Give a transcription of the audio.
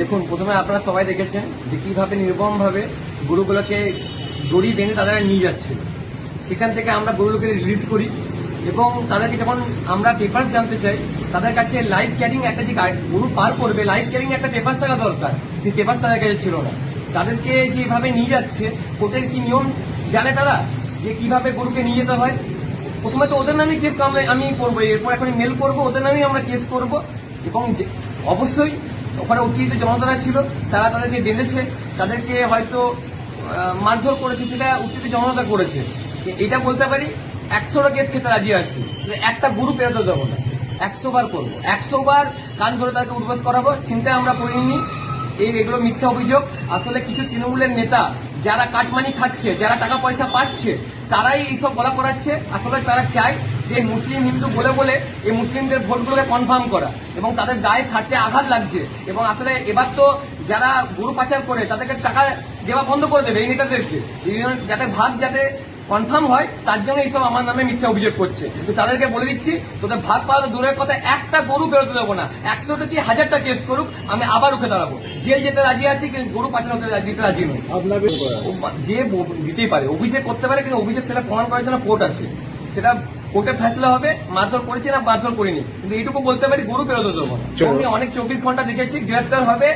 দেখুন, প্রথমে আপনারা সবাই দেখেছেন যে কীভাবে নির্মমভাবে গরুগুলোকে দড়ি বেঁধে তারা নিয়ে যাচ্ছিল সেখান থেকে আমরা গরুগুলোকে রিলিজ করি এবং তাদেরকে যখন আমরা পেপার জানতে চাই, তাদের কাছে লাইফ ক্যারিং একটা যে গরু পার করবে লাইফ ক্যারিং একটা পেপার থাকা দরকার। সেই পেপার তাদের কাছে ছিল না। তাদেরকে যেভাবে নিয়ে যাচ্ছে, কোর্টের কি নিয়ম জানে তারা? যে কীভাবে গরুকে নিয়ে যেতে হয়? প্রথমে তো ওদের নামে কেস আমি করব, এরপর এখন মেল করব, ওদের নামেই আমরা কেস করব। এবং অবশ্যই ওখানে অতিরিক্ত জনতারা ছিল, তারা তাদেরকে বেঁধেছে তাদেরকে হয়তো মারধর করেছে সেটা অতিরিক্ত জনতা করেছে। এটা বলতে পারি, একশোটা কেস খেতে রাজি আছি। একটা গরু পেরোতে যাব না। একশো বার করব। একশো বার কান ধরে তাকে উদ্বাস করাবো, চিন্তা আমরা করিনি। এই এগুলো মিথ্যা অভিযোগ। আসলে কিছু তৃণমূলের নেতা যারা কাটমানি খাচ্ছে, যারা টাকা পয়সা পাচ্ছে, তারাই এইসব বলা করাচ্ছে। আসলে তারা চায় যে মুসলিম হিন্দু বলে বলে এই মুসলিমদের ভোটগুলোকে কনফার্ম করা এবং তাদের গায়ে ছাড়তে আঘাত লাগছে এবং আসলে এবার তো যারা গরু পাচার করে তাদেরকে টাকা দেওয়া বন্ধ করে দেবে এই নেতাদেরকে। যাতে ভাগ যাতে কনফার্ম হয় তার জন্য এইসব আমার নামে মিথ্যা অভিযোগ করছে। কিন্তু তাদেরকে বলে দিচ্ছি তোদের ভাগ পাওয়া তো দূরের কথা একটা গরু বেরোতে দেবো না একশোটা কি হাজারটা কেস করুক আমি আবার উঠে দাঁড়াবো। জেল যেতে রাজি আছি কিন্তু গরু পাচার হতে দিতে রাজি নই। ও যে দিতেই পারে অভিযোগ করতে পারে কিন্তু অভিযোগ সেটা প্রমাণ করার জন্য কোর্ট আছে। সেটা কোর্টে ফেসলা হবে মারধর করেছি না মারধর করিনি। কিন্তু এইটুকু বলতে পারি গরু বেরোতে দেবো আমি অনেক চব্বিশ ঘণ্টা দেখেছি গ্রেফতার হবে।